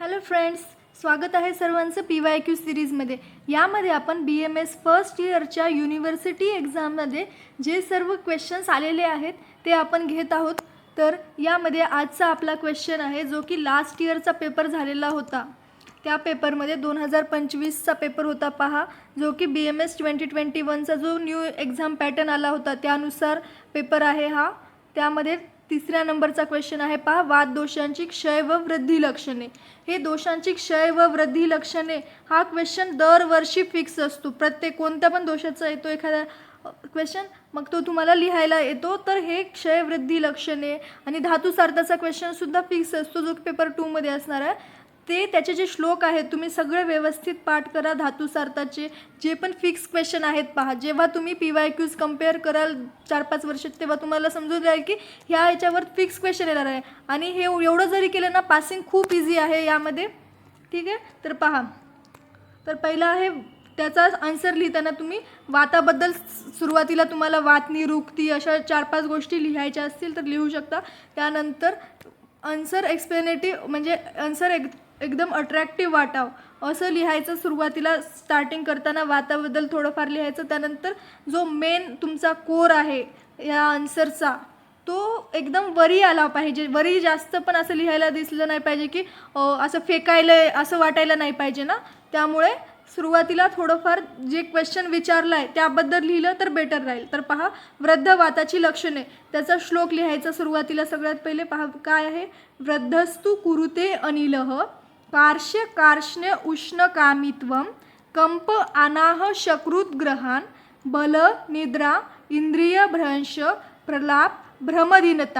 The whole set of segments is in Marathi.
हॅलो फ्रेंड्स स्वागत आहे सर्वांचं पी वाय क्यू सिरीजमध्ये यामध्ये आपण बी एम एस फर्स्ट इयरच्या युनिव्हर्सिटी एक्झाममध्ये जे सर्व क्वेश्चन्स आलेले आहेत ते आपण घेत आहोत. तर यामध्ये आजचा आपला क्वेश्चन आहे जो की लास्ट इयरचा पेपर झालेला होता. त्या पेपरमध्ये दोन हजार पंचवीसचा पेपर होता पहा जो की B M S twenty twenty वनचा जो न्यू एक्झाम पॅटर्न आला होता त्यानुसार पेपर आहे हा. त्यामध्ये तिसऱ्या नंबरचा क्वेश्चन आहे पहा वाद दोषांची क्षय व वृद्धी लक्षणे. हे दोषांची क्षय व वृद्धी लक्षणे हा क्वेश्चन दरवर्षी फिक्स असतो. प्रत्येक कोणत्या पण दोषाचा येतो एखादा क्वेश्चन मग तो तुम्हाला लिहायला येतो. तर हे क्षय वृद्धी लक्षणे आणि धातुसार्थाचा क्वेश्चनसुद्धा फिक्स असतो जो पेपर टूमध्ये असणार आहे. ते त्याचे जे श्लोक आहेत तुम्ही सगळे व्यवस्थित पाठ करा धातुसार्थाचे जे पण फिक्स क्वेश्चन आहेत पहा. जेव्हा तुम्ही पी वाय क्यूज कंपेअर कराल चार पाच वर्षात तेव्हा तुम्हाला समजून जाईल की ह्या याच्यावर फिक्स क्वेश्चन येणार आहे. आणि हे एवढं जरी केलं ना पासिंग खूप इझी आहे यामध्ये. ठीक आहे? तर पहा. तर पहिला आहे त्याचा आन्सर लिहिताना तुम्ही वाताबद्दल सुरुवातीला तुम्हाला वातनी रुक्ती अशा चार पाच गोष्टी लिहायच्या असतील तर लिहू शकता. त्यानंतर आन्सर एक्सप्लेनेटिव्ह म्हणजे आन्सर एक एकदम अट्रॅक्टिव्ह वाटावं. असं लिहायचं सुरुवातीला स्टार्टिंग करताना वाताबद्दल थोडंफार लिहायचं त्यानंतर जो मेन तुमचा कोर आहे या आन्सरचा तो एकदम वरी आला पाहिजे. वरी जास्त पण असं लिहायला दिसलं नाही पाहिजे की असं फेकायला असं वाटायला नाही पाहिजे ना. त्यामुळे सुरुवातीला थोडंफार जे क्वेश्चन विचारलं आहे त्याबद्दल लिहिलं तर बेटर राहील. तर पहा वृद्ध वाताची लक्षणे. त्याचा श्लोक लिहायचा सुरुवातीला सगळ्यात पहिले. पहा काय आहे? वृद्धस्तू कुरुते अनिलह कार्श्य कार्ष्ण्य उष्णकामित्वम कंप अनाह शकृत ग्रहान बल निद्रा इंद्रिय भ्रंश प्रलाप भ्रमदिनत.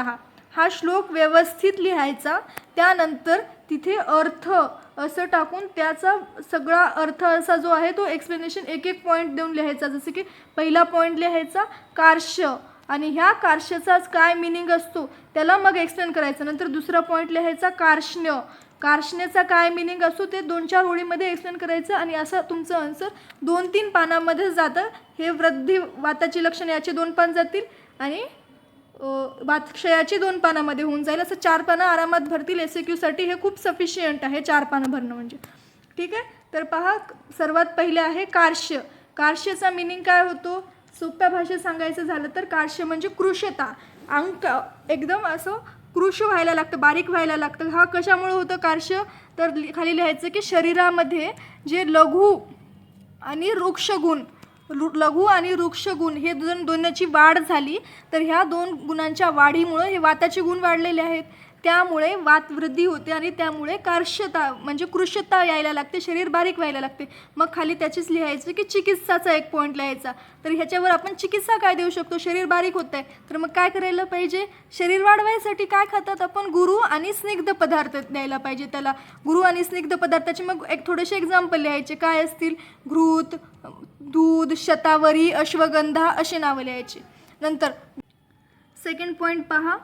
हा श्लोक व्यवस्थित लिहायचा. त्यानंतर तिथे अर्थ असं टाकून त्याचा सगळा अर्थ असा जो आहे तो एक्सप्लेनेशन एक एक पॉईंट देऊन लिहायचा. जसं की पहिला पॉईंट लिहायचा कार्श्य. आणि ह्या कार्श्यचाच काय मिनिंग असतो त्याला मग एक्सप्लेन करायचं. नंतर दुसरा पॉईंट लिहायचा कार्ष्ण्य. कार्ष्ण्याचा काय मिनिंग असतो ते दोन चार ओळीमध्ये एक्सप्लेन करायचं आणि असं तुमचं आन्सर दोन तीन पानामध्येच जातं. हे वृद्धी वाताची लक्षणे याचे दोन पान जातील आणि वातक्षयाची दोन पानामध्ये होऊन जाईल. असं चार पानं आरामात भरतील. एस क्यूसाठी हे खूप सफिशियंट आहे चार पानं भरणं म्हणजे. ठीक आहे? तर पहा सर्वात पहिले आहे कार्श्य. कार्श्यचा मिनिंग काय होतो? सोप्या भाषेत सांगायचं झालं तर कार्श्य म्हणजे कृशता. अंक एकदम असं कृश व्हायला लागतं बारीक व्हायला लागतं. हा कशामुळे होतं? कार्श्य तर खाली लिहायचं की शरीरामध्ये जे लघु आणि वृक्षगुण लघु आणि वृक्षगुण हे दोन दोन्हीची वाढ झाली तर ह्या दोन गुणांच्या वाढीमुळं हे वाताचे गुण वाढलेले आहेत. त्यामुळे वातवृद्धी होते आणि त्यामुळे कार्श्यता म्हणजे कृशता यायला लागते शरीर बारीक व्हायला लागते. मग खाली त्याचीच लिहायचं की चिकित्साचा एक पॉईंट लिहायचा. तर ह्याच्यावर आपण चिकित्सा काय देऊ शकतो? शरीर बारीक होत आहे तर मग काय करायला पाहिजे? शरीर वाढवायसाठी काय खातात आपण? गुरु आणि स्निग्ध पदार्थ द्यायला पाहिजे त्याला. गुरु आणि स्निग्ध पदार्थाचे मग एक थोडेसे एक्झाम्पल लिहायचे. काय असतील? घृत दूध शतावरी अश्वगंधा असे नावं लिहायचे. नंतर सेकंड पॉईंट पहा.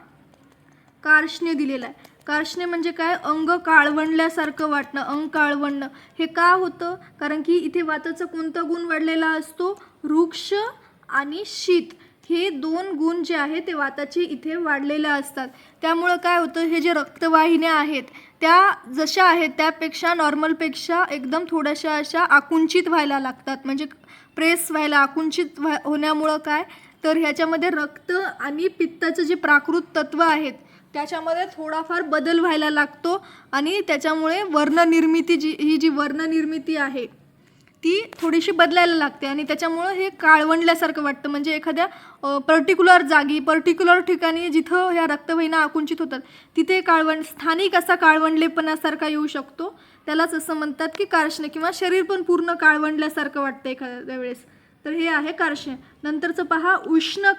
कार्षने दिलेलं आहे. कार्ष्ण्य म्हणजे काय? अंग काळवंडल्यासारखं वाटणं अंग काळवंडणं. हे का होतं? कारण की इथे वाताचा कोणता गुण वाढलेला असतो? वृक्ष आणि शीत. हे दोन गुण जे आहे ते वाताचे इथे वाढलेले असतात. त्यामुळं काय होतं? हे जे रक्तवाहिन्या आहेत त्या जशा आहेत त्यापेक्षा नॉर्मलपेक्षा एकदम थोड्याशा अशा आकुंचित व्हायला लागतात. म्हणजे प्रेस व्हायला आकुंचित व्हा होण्यामुळं काय? तर ह्याच्यामध्ये रक्त आणि पित्ताचं जे प्राकृत तत्व आहेत त्याच्यामध्ये थोडाफार बदल व्हायला लागतो आणि त्याच्यामुळे वर्णनिर्मिती जी ही जी वर्णनिर्मिती आहे ती थोडीशी बदलायला लागते. आणि त्याच्यामुळं हे काळवंडल्यासारखं वाटतं. म्हणजे एखाद्या पर्टिक्युलर जागी पर्टिक्युलर ठिकाणी जिथं ह्या रक्तवाहिन्या आकुंचित होतात तिथे काळवंड स्थानिक असा काळवंडलेपणासारखा येऊ शकतो. त्यालाच असं म्हणतात की कारशणे किंवा शरीर पण पूर्ण काळवंडल्यासारखं वाटतं एखाद्या वेळेस. तर हे आहे कारशे नंतरचं पहा उष्ण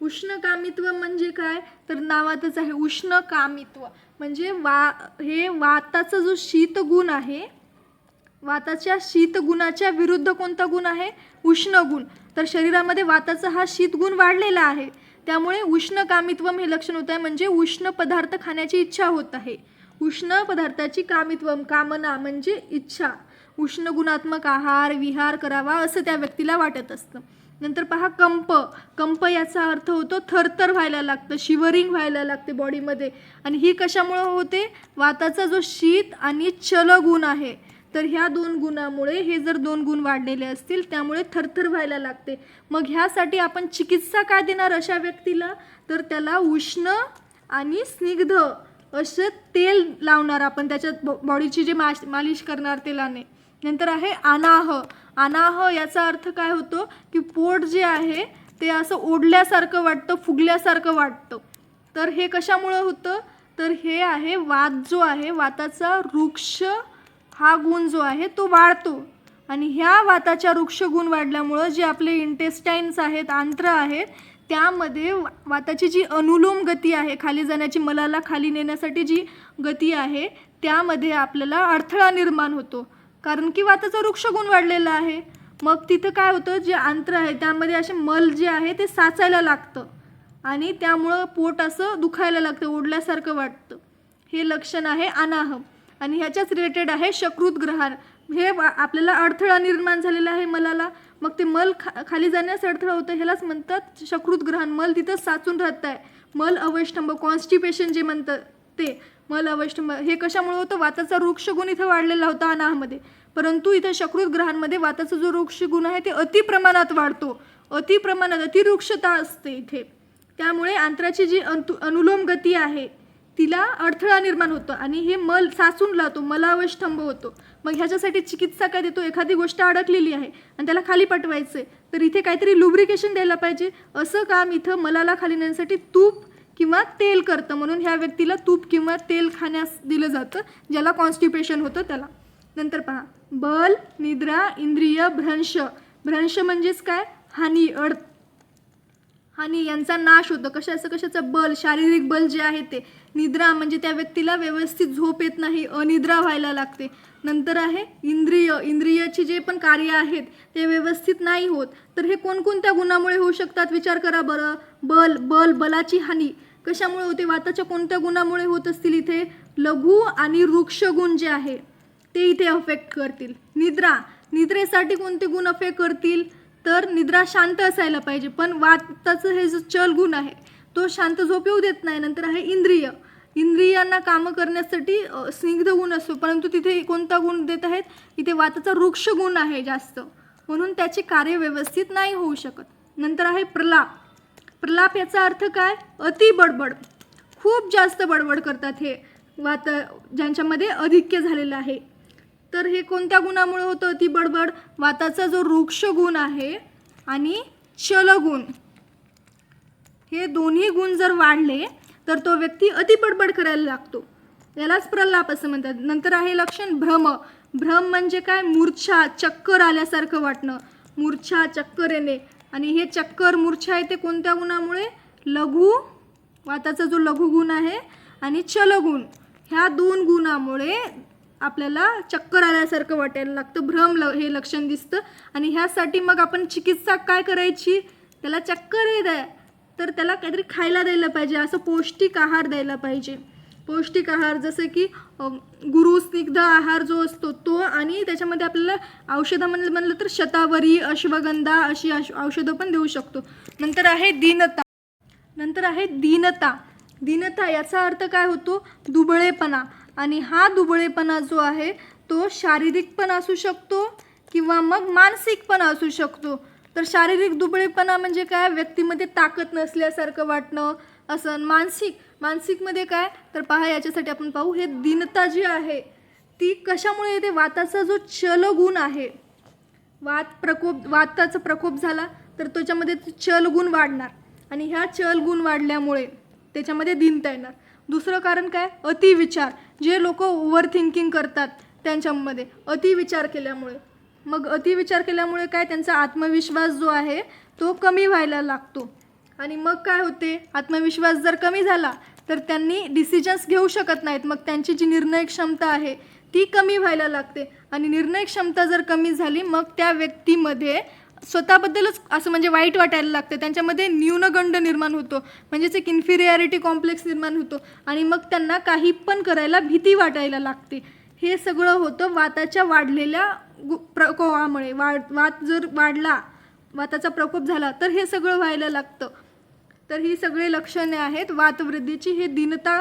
उष्णकामित्व म्हणजे काय? तर नावातच आहे उष्णकामित्व. म्हणजे वा हे वाताचा जो शीतगुण आहे वाताच्या शीतगुणाच्या विरुद्ध कोणता गुण आहे? उष्ण गुण तर शरीरामध्ये वाताचा हा शीतगुण वाढलेला आहे. त्यामुळे उष्णकामित्व हे लक्षण होत आहे. म्हणजे उष्ण पदार्थ खाण्याची इच्छा होत आहे. उष्ण पदार्थाची कामित्व कामना म्हणजे इच्छा. उष्ण गुणात्मक आहार विहार करावा असं त्या व्यक्तीला वाटत असतं. नंतर पहा कंप. कंप याचा अर्थ होतो थरथर व्हायला लागतं शिवरिंग व्हायला लागते बॉडीमध्ये. आणि ही कशामुळं होते? वाताचा जो शीत आणि चल गुण आहे. तर ह्या दोन गुणामुळे हे जर दोन गुण वाढलेले असतील त्यामुळे थरथर व्हायला लागते. मग ह्यासाठी आपण चिकित्सा काय देणार अशा व्यक्तीला? तर त्याला उष्ण आणि स्निग्ध असं तेल लावणार आपण. त्याच्यात बॉडीची जे माश मालिश करणार तेलाने. नंतर आहे अनाह. अनाह याचा अर्थ काय होतो की पोट जे आहे ते असं ओढल्यासारखं वाटतं फुगल्यासारखं वाटतं. तर हे कशामुळं होतं? तर हे आहे वात जो आहे वाताचा वृक्ष हा गुण जो आहे तो वाढतो. आणि ह्या वाताच्या वृक्ष गुण वाढल्यामुळं जे आपले इंटेस्टाईन्स आहेत आंत्र आहेत त्यामध्ये वा- वाताची जी अनुलोम गती आहे खाली जाण्याची मलाला खाली नेण्यासाठी जी गती आहे त्यामध्ये आपल्याला अडथळा निर्माण होतो. कारण की वाताचा वृक्ष गुण वाढलेला आहे. मग तिथं काय होतं जे अंतर आहे त्यामध्ये असे मल जे आहे ते साचायला लागतं. आणि त्यामुळं पोट असं दुखायला लागतं ओढल्यासारखं वाटतं. हे लक्षण आहे अनाह. आणि ह्याच्याच रिलेटेड आहे शकृत ग्रहण हे आपल्याला अडथळा निर्माण झालेला आहे मलाला. मग ते मल खा खाली जाण्यास अडथळा होतं ह्यालाच म्हणतात शकृत ग्रहण मल तिथं साचून राहत आहे मल अवैष्टंभ कॉन्स्टिपेशन जे म्हणतं ते. मल वैष्णव हे कशामुळे होतं? वाताचा वृक्षगुण इथे इथं वाढलेला होता अनाहमध्ये. परंतु इथं शकृत ग्रहांमध्ये वाताचा जो वृक्षगुण आहे ते अति प्रमाणात वाढतो. अति प्रमाणात अतिवृक्षता असते इथे. त्यामुळे अंतराची जी अंतु अनुलोम गती आहे तिला अडथळा निर्माण होतो आणि हे मल साचून लावतो मलावष्टंभ होतो. मग ह्याच्यासाठी चिकित्सा काय देतो? एखादी गोष्ट अडकलेली आहे आणि त्याला खाली पाठवायचं आहे तर इथे काहीतरी लुब्रिकेशन द्यायला पाहिजे. असं काम इथं मलाला खाली नेण्यासाठी तूप किंवा तेल करतं. म्हणून ह्या व्यक्तीला तूप किंवा तेल खाण्यास दिलं जातं ज्याला कॉन्स्टिपेशन होतं त्याला. नंतर पहा. बल निद्रा इंद्रिय भ्रंश. भ्रंश म्हणजेच काय? हानी अड. हानी यांचा नाश होतो. कशाचं कशाचं? बल शारीरिक बल जे आहे ते. निद्रा म्हणजे त्या व्यक्तीला व्यवस्थित झोप येत नाही अनिद्रा व्हायला लागते. नंतर आहे इंद्रिय. इंद्रियाची जे पण कार्य आहेत ते व्यवस्थित नाही होत. तर हे कोणकोणत्या गुणामुळे होऊ शकतात? विचार करा बरं. बल बल बलाची हानी. कशामुळे होते? वाताच्या कोणत्या गुणामुळे होत असतील इथे? लघु आणि वृक्षगुण जे आहे ते इथे अफेक्ट करतील. निद्रा. निद्रेसाठी कोणते गुण अफेक्ट करतील? तर निद्रा शांत असायला पाहिजे. पण वाताचं हे जो चल गुण आहे तो शांत झोप येऊ देत नाही. नंतर आहे इंद्रिय. इंद्रियांना कामं करण्यासाठी स्निग्ध गुण असतो. परंतु तिथे कोणता गुण देत आहेत? इथे वाताचा वृक्ष गुण आहे जास्त. म्हणून त्याचे कार्य व्यवस्थित नाही होऊ शकत. नंतर आहे प्रलाप. प्रलाप याचा अर्थ काय? अति बडबड. खूप जास्त बडबड करतात हे. वात ज्यांच्यामध्ये अधिक्य झालेलं आहे. तर हे कोणत्या गुणामुळे होतं? अति बडबड? वाताचा जो वृक्ष गुण आहे आणि चलगुण हे दोन्ही गुण जर वाढले तर तो व्यक्ती अति बडबड करायला लागतो. यालाच प्रलाप असं म्हणतात. नंतर आहे लक्षण भ्रम. भ्रम म्हणजे काय? मूर्छा चक्कर आल्यासारखं वाटणं. मूर्छा चक्कर येणे. आणि हे चक्कर मूर्छा आहे ते कोणत्या गुणामुळे? लघु वाताचा जो लघु गुण आहे आणि चलगुण ह्या दोन गुणामुळे आपल्याला चक्कर आल्यासारखं वाटायला लागतं भ्रम ल हे लक्षण दिसतं. आणि ह्यासाठी मग आपण चिकित्सा काय करायची? त्याला चक्कर येत आहे तर त्याला काहीतरी खायला द्यायला पाहिजे असं पौष्टिक आहार द्यायला पाहिजे. पौष्टिक आहार जसं की गुरुस्निग्ध आहार जो असतो तो आणि त्याच्यामध्ये आपल्याला औषधं म्हणलं म्हणलं तर शतावरी अश्वगंधा अशी औषधं पण देऊ शकतो. नंतर आहे दीनता. नंतर आहे दीनता. दीनता याचा अर्थ काय होतो? दुबळेपणा. आणि हा दुबळेपणा जो आहे तो शारीरिक पण असू शकतो किंवा मग मानसिक पण असू शकतो. तर शारीरिक दुबळेपणा म्हणजे काय? व्यक्तीमध्ये ताकद नसल्यासारखं वाटणं असं मानसिक मानसिकमध्ये काय? तर पहा याच्यासाठी आपण पाहू हे दीनता जी आहे ती कशामुळे येते? वाताचा जो चलगुण आहे वात प्रकोप वाताचा प्रकोप झाला तर त्याच्यामध्ये ते चलगुण वाढणार. आणि ह्या चलगुण वाढल्यामुळे त्याच्यामध्ये दिनता येणार. दुसरं कारण काय? अतिविचार. जे लोक ओव्हर थिंकिंग करतात त्यांच्यामध्ये अतिविचार केल्यामुळे. मग अतिविचार केल्यामुळे काय? त्यांचा आत्मविश्वास जो आहे तो कमी व्हायला लागतो. आणि मग काय होते? आत्मविश्वास जर कमी झाला तर त्यांनी डिसिजन्स घेऊ शकत नाहीत. मग त्यांची जी निर्णय क्षमता आहे ती कमी व्हायला लागते. आणि निर्णय क्षमता जर कमी झाली मग त्या व्यक्तीमध्ये स्वतःबद्दलच असं म्हणजे वाईट वाटायला लागतं. त्यांच्यामध्ये न्यूनगंड निर्माण होतो. म्हणजेच एक इन्फिरियरिटी कॉम्प्लेक्स निर्माण होतो. आणि मग त्यांना काही पण करायला भीती वाटायला लागते. हे सगळं होतं वाताच्या वाढलेल्या गु- प्रकोपामुळे वाढ वात जर वाढला वाताचा प्रकोप झाला तर हे सगळं व्हायला लागतं. तर ही सगळी लक्षणे आहेत. वातवृद्धीची हे दिनता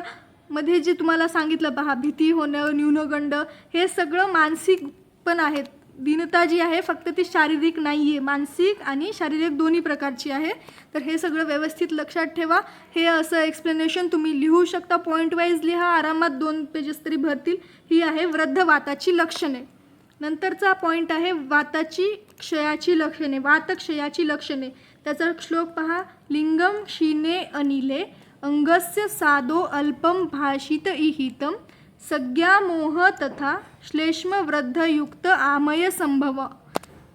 मध्ये जे तुम्हाला सांगितलं पहा भीती होणं न्यूनगंड हे सगळं मानसिक पण आहेत. दीनता जी आहे फक्त ती शारीरिक नाही आहे मानसिक आणि शारीरिक दोन्ही प्रकारची आहे. तर हे सगळं व्यवस्थित लक्षात ठेवा. हे असं एक्सप्लेनेशन तुम्ही लिहू शकता. पॉईंट वाईज लिहा. आरामात दोन पेजेस तरी भरतील. ही आहे वृद्ध वाताची लक्षणे. नंतरचा पॉईंट आहे वाताची क्षयाची लक्षणे. वातक्षयाची लक्षणे. त्याचा श्लोक पहा. लिंगम क्षीणे अनिले अंगस्य सादो अल्पम भाषित इहितम सज्ञा मोह तथा श्लेष्म वृद्धयुक्त आमय संभव।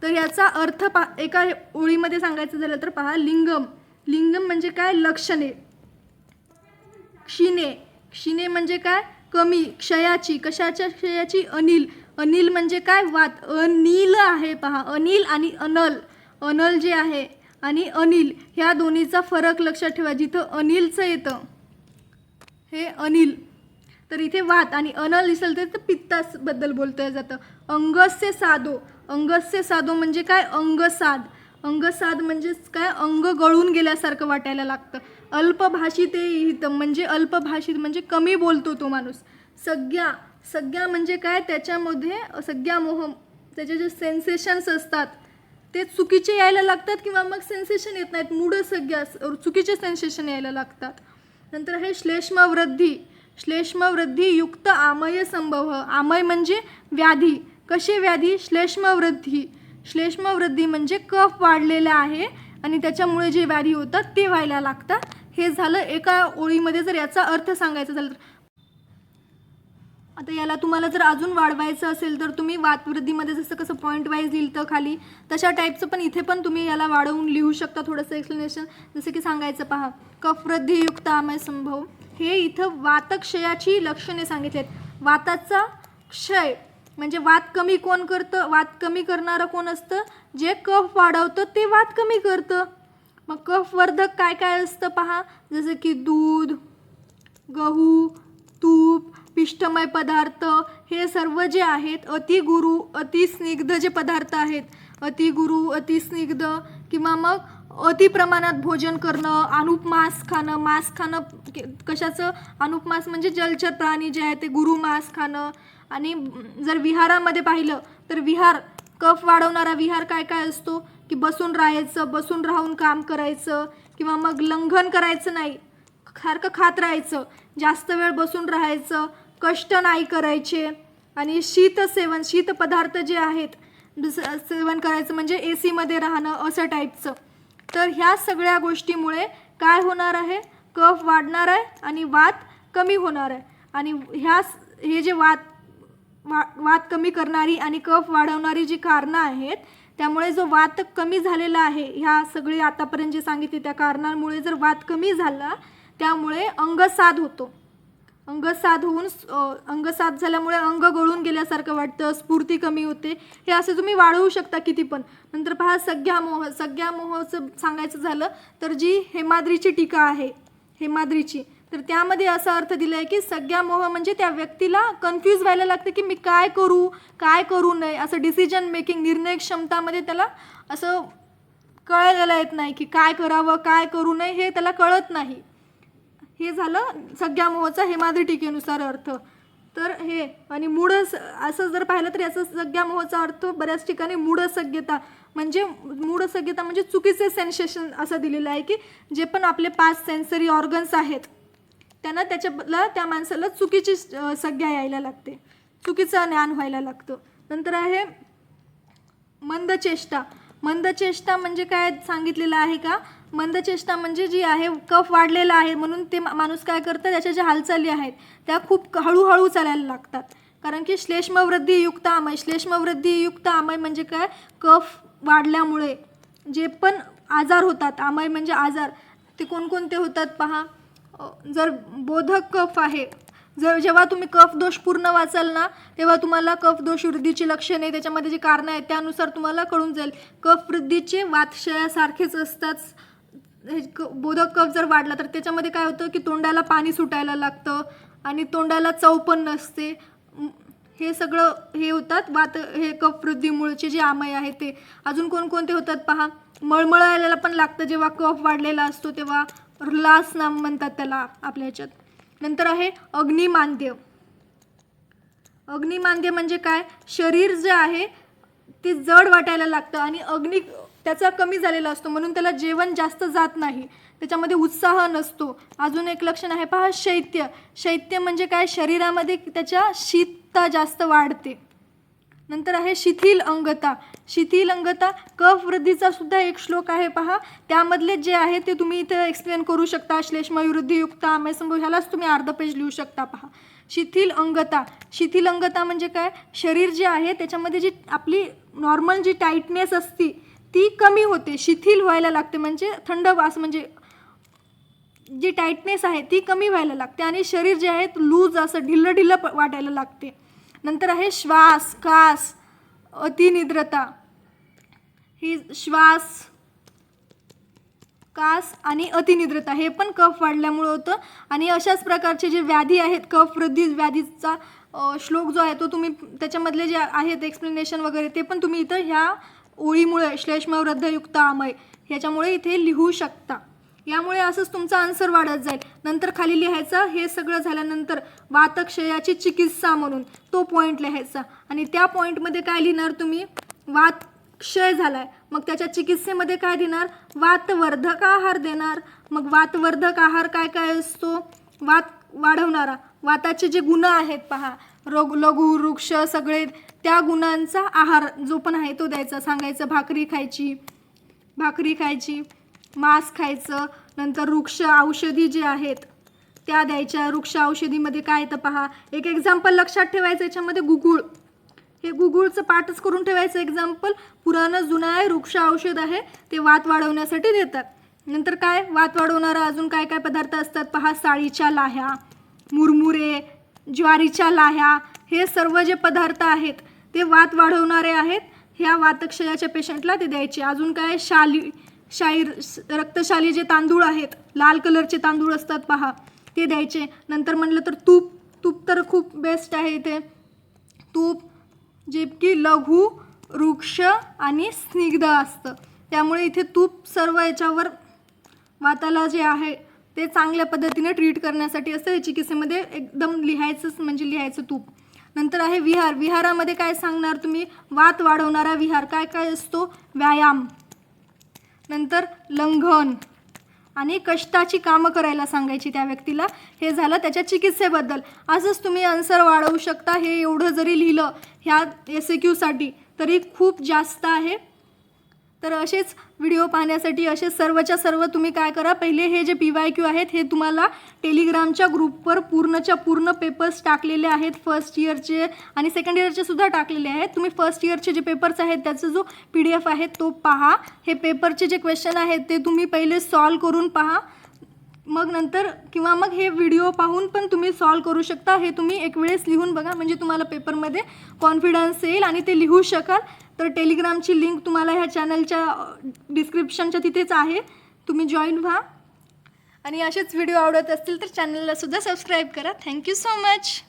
तर याचा अर्थ पा एका ओळीमध्ये सांगायचं झालं तर पहा लिंगम लिंगम म्हणजे काय? लक्षणे. क्षीणे. क्षीणे म्हणजे काय? कमी. क्षयाची. कशाच्या क्षयाची? अनिल. अनिल म्हणजे काय? वात. अनिल आहे पहा. अनिल आणि अनल. अनल जे आहे आणि अनिल ह्या दोन्हीचा फरक लक्षात ठेवा जिथं अनिलचं येतं. हे अनिल. तर इथे वात आणि अनल दिसेल तर पित्ताबद्दल बोलतं जातं. अंगस्य साधो अंगस्य साधो म्हणजे काय? अंगसाद. अंगसाद म्हणजेच काय? अंग गळून गेल्यासारखं वाटायला लागतं. अल्पभाषित हितं म्हणजे अल्पभाषित म्हणजे कमी बोलतो तो माणूस. सगळ्या सगळ्या म्हणजे काय? त्याच्यामध्ये सगळ्या मोह त्याचे जे सेन्सेशन्स असतात ते चुकीचे यायला लागतात किंवा मग सेन्सेशन येत नाहीत. मूढ सगळ्या चुकीचे सेन्सेशन यायला लागतात. नंतर आहे श्लेष्मवृद्धी. श्लेष्मवृद्धी युक्त आमय संभव. आमय म्हणजे व्याधी. कशी व्याधी? श्लेष्मवृद्धी. श्लेष्मवृद्धी म्हणजे कफ वाढलेला आहे आणि त्याच्यामुळे जे व्याधी होतात ते व्हायला लागतात. हे झालं एका ओळीमध्ये जर याचा अर्थ सांगायचा झाला तर. आता याला तुम्हाला जर अजून वाढवायचं असेल तर तुम्ही वातवृद्धीमध्ये जसं कसं पॉईंट वाईज लिहिलं खाली तशा टाईपचं पण इथे पण तुम्ही याला वाढवून लिहू शकता थोडंसं एक्सप्लेनेशन जसं की सांगायचं पहा कफवृद्धीयुक्त आमय संभव. हे इथं वातक्षयाची लक्षणे सांगितलेत. वाताचा क्षय म्हणजे वात कमी कोण करतं? वात कमी करणारं कोण असतं? जे कफ वाढवतं ते वात कमी करतं. मग कफवर्धक काय काय असतं पहा? जसं की दूध गहू तूप पिष्टमय पदार्थ हे सर्व जे आहेत अतिगुरु अतिस्निग्ध जे पदार्थ आहेत अतिगुरु अतिस्निग्ध किंवा मग अति प्रमाणात भोजन करणं अनुप मांस खाणं मांस खाणं के- कशाचं? अनुप मांस म्हणजे जलचर प्राणी जे आहे ते गुरु मांस खाणं. आणि जर विहारामध्ये पाहिलं तर विहार कफ वाढवणारा विहार काय काय असतो? की बसून राहायचं बसून राहून काम करायचं किंवा मग लंघन करायचं नाही. सारखं खात राहायचं जास्त वेळ बसून राहायचं कष्ट नाही करायचे. आणि शीत सेवन शीत पदार्थ जे आहेत सेवन करायचं म्हणजे ए सीमध्ये राहणं असं टाईपचं. तर ह्या सगळ्या गोष्टीमुळे काय होणार आहे? कफ वाढणार आहे आणि वात कमी होणार आहे. आणि ह्या हे जे वात वा वात कमी करणारी आणि कफ वाढवणारी जी कारणं आहेत त्यामुळे जो वात कमी झालेला आहे ह्या सगळी आतापर्यंत जे सांगितली त्या कारणांमुळे जर वात कमी झाला त्यामुळे अंगसाद होतो. अंगसाद होऊन अंगसाध अंगसाद झाल्यामुळे अंग गळून गेल्यासारखं वाटतं स्फूर्ती कमी होते. हे असं तुम्ही वाढवू शकता किती पण. नंतर पहा सग्या मोह सग्या मोहचं सांगायचं झालं तर जी हेमाद्रीची टीका आहे हेमाद्रीची तर त्यामध्ये असा अर्थ दिला आहे की सगळ्या मोह म्हणजे त्या व्यक्तीला कन्फ्यूज व्हायला लागतं की मी काय करू काय करू नये. असं डिसिजन मेकिंग निर्णय क्षमतामध्ये त्याला असं कळायला येत नाही की काय करावं काय करू नये हे त्याला कळत नाही. हे झालं सगळ्या मोहाचा हेमाद्री टीकेनुसार अर्थ. तर हे आणि मूढ स- असं जर पाहिलं तर याचा सगळ्या मोहचा अर्थ बऱ्याच ठिकाणी मूढ सज्ञता म्हणजे मूढ सज्ञता म्हणजे चुकीचे सेन्सेशन असं दिलेलं आहे की जे पण आपले पाच सेन्सरी ऑर्गन्स आहेत त्यांना त्याच्याला त्या माणसाला चुकीची संज्ञा यायला लागते. चुकीचं ज्ञान व्हायला लागतं. नंतर आहे मंदचेष्टा. मंदचेष्टा म्हणजे काय सांगितलेलं आहे का? मंदचेष्टा म्हणजे जी आहे कफ वाढलेला आहे म्हणून ते मा- माणूस काय करतं? त्याच्या ज्या हालचाली आहेत त्या खूप हळूहळू चालायला लागतात. कारण की श्लेष्मवृद्धीयुक्त आमय श्लेष्मवृद्धीयुक्त आमय म्हणजे काय? कफ वाढल्यामुळे जे पण आजार होतात आमय म्हणजे आजार ते कोणकोणते होतात पहा? जर बोधक कफ आहे जर जेव्हा तुम्ही कफ दोष पूर्ण वाचाल ना तेव्हा तुम्हाला कफ दोष वृद्धीची लक्षणे त्याच्यामध्ये जी कारणं आहेत त्यानुसार तुम्हाला कळून जाईल. कफ वृद्धीचे वातशयासारखेच असतात. बोधक कफ जर वाढला तर त्याच्यामध्ये काय होतं की तोंडाला पाणी सुटायला लागतं आणि तोंडाला चव पण नसते. हे सगळं हे होतात वात हे कफवृद्धीमुळेचे जे आमय आहे ते. अजून कोणकोणते होतात पहा. मळमळायला पण लागतं जेव्हा कफ वाढलेला असतो तेव्हा लास नाम म्हणतात त्याला आपल्या ह्याच्यात. नंतर आहे अग्निमांद्य. अग्निमांद्य म्हणजे काय? शरीर जे आहे ते जड वाटायला लागतं आणि अग्नि त्याचा कमी झालेला असतो म्हणून त्याला जेवण जास्त जात नाही. त्याच्यामध्ये उत्साह नसतो. अजून एक लक्षण आहे पहा शैत्य. शैत्य म्हणजे काय? शरीरामध्ये त्याच्या शीतता जास्त वाढते. नंतर आहे शिथिल अंगता. शिथिल अंगता कफ वृद्धीचा सुद्धा एक श्लोक आहे पहा. त्यामधले जे आहे ते तुम्ही इथे एक्सप्लेन करू शकता. श्लेष्मयुवृद्धीयुक्त आमेसंभव ह्यालाच तुम्ही अर्ध पेज लिहू शकता पहा. शिथिल अंगता. शिथिल अंगता म्हणजे काय? शरीर जे आहे त्याच्यामध्ये जी आपली नॉर्मल जी टाईटनेस असती ती कमी होते शिथिल व्हायला लागते. म्हणजे थंड वास म्हणजे जी टाईटनेस आहे ती कमी व्हायला लागते. आणि शरीर जे आहे लूज असं ढिल्लं ढिल्लं प- वाटायला लागते. नंतर आहे श्वास कास अतिनिद्रता. ही श्वास कास आणि अतिनिद्रता हे पण कफ वाढल्यामुळं होतं. आणि अशाच प्रकारचे जे व्याधी आहेत कफ वृद्धी व्याधीचा श्लोक जो आहे तो तुम्ही त्याच्यामधले जे आहेत एक्सप्लेनेशन वगैरे ते पण तुम्ही इथं ह्या ओळीमुळे श्लेष्म वृद्धयुक्त आमय ह्याच्यामुळे इथे लिहू शकता. यामुळे असंच तुमचा आन्सर वाढत जाईल. नंतर खाली लिहायचं हे सगळं झाल्यानंतर वातक्षयाची चिकित्सा म्हणून तो पॉईंट लिहायचा. आणि त्या पॉईंटमध्ये काय लिहिणार तुम्ही? वात क्षय झालाय. मग त्याच्या चिकित्सेमध्ये काय देणार वातवर्धक आहार देणार. मग वातवर्धक आहार काय काय असतो? वात वाढवणारा. वाताचे जे गुण आहेत पहा. रोग लघु वृक्ष सगळे त्या गुणांचा आहार जो पण आहे तो द्यायचा. सांगायचं भाकरी खायची भाकरी खायची मांस खायचं नंतर वृक्ष औषधी जे आहेत त्या द्यायच्या. वृक्ष औषधीमध्ये काय तर पहा एक एक्झाम्पल लक्षात ठेवायचं याच्यामध्ये गुगुळ. हे गुगुळचं पाठच करून ठेवायचं एक्झाम्पल पुराणं जुनं आहे वृक्ष औषध आहे ते वात वाढवण्यासाठी देतात. नंतर काय? वात वाढवणारा अजून काय काय पदार्थ असतात? पहा साळीच्या लाह्या मुरमुरे ज्वारीच्या लाह्या हे सर्व जे पदार्थ आहेत ते वात वाढवणारे आहेत ह्या वातक्षयाच्या पेशंटला ते द्यायचे. अजून काय? शाली शाई रक्तशाली जे तांदूळ आहेत लाल कलरचे तांदूळ असतात पहा ते द्यायचे. नंतर म्हटलं तर तूप तूप तर खूप बेस्ट आहे इथे. तूप जे की लघु वृक्ष आणि स्निग्ध असतं. त्यामुळे इथे तूप सर्व याच्यावर वाताला जे आहे ते चांगल्या पद्धतीने ट्रीट करण्यासाठी असतं. याची चिकित्सेमध्ये एकदम लिहायचंच म्हणजे लिहायचं तूप. नंतर आहे विहार. विहारामध्ये काय सांगणार तुम्ही? वात वाढवणारा विहार. काय काय असतो? व्यायाम. नंतर लंघन. आणि कष्टाची कामं करायला सांगायची त्या व्यक्तीला. हे झालं त्याच्या चिकित्सेबद्दल. असंच तुम्ही आन्सर वाढवू शकता हे एवढं जरी लिहिलं ह्या एस ए क्यूसाठी तरी खूप जास्त आहे. तर असेच व्हिडिओ पाहण्यासाठी असे सर्वच्या सर्व तुम्ही काय करा पहिले हे जे पी वाय क्यू आहेत हे तुम्हाला टेलिग्रामच्या ग्रुपवर पूर्णच्या पूर्ण पेपर्स टाकलेले आहेत. फर्स्ट इयरचे आणि सेकंड इयरचे सुद्धा टाकलेले आहेत. तुम्ही फर्स्ट इयरचे जे पेपर्स आहेत त्याचा जो पी डी एफ आहे तो पहा. हे पेपरचे जे क्वेश्चन आहेत ते तुम्ही पहिले सॉल्व करून पहा. मग नंतर किंवा मग हे व्हिडिओ पाहून पण तुम्ही सॉल्व करू शकता. हे तुम्ही एक वेळेस लिहून बघा. म्हणजे तुम्हाला पेपरमध्ये कॉन्फिडन्स येईल आणि ते लिहू शकाल. तर टेलिग्रामची लिंक तुम्हाला ह्या चॅनलच्या डिस्क्रिप्शनच्या तिथेच आहे. तुम्ही जॉईन व्हा. आणि असेच व्हिडिओ आवडत असतील तर चॅनलला सुद्धा सबस्क्राईब करा. Thank you so much.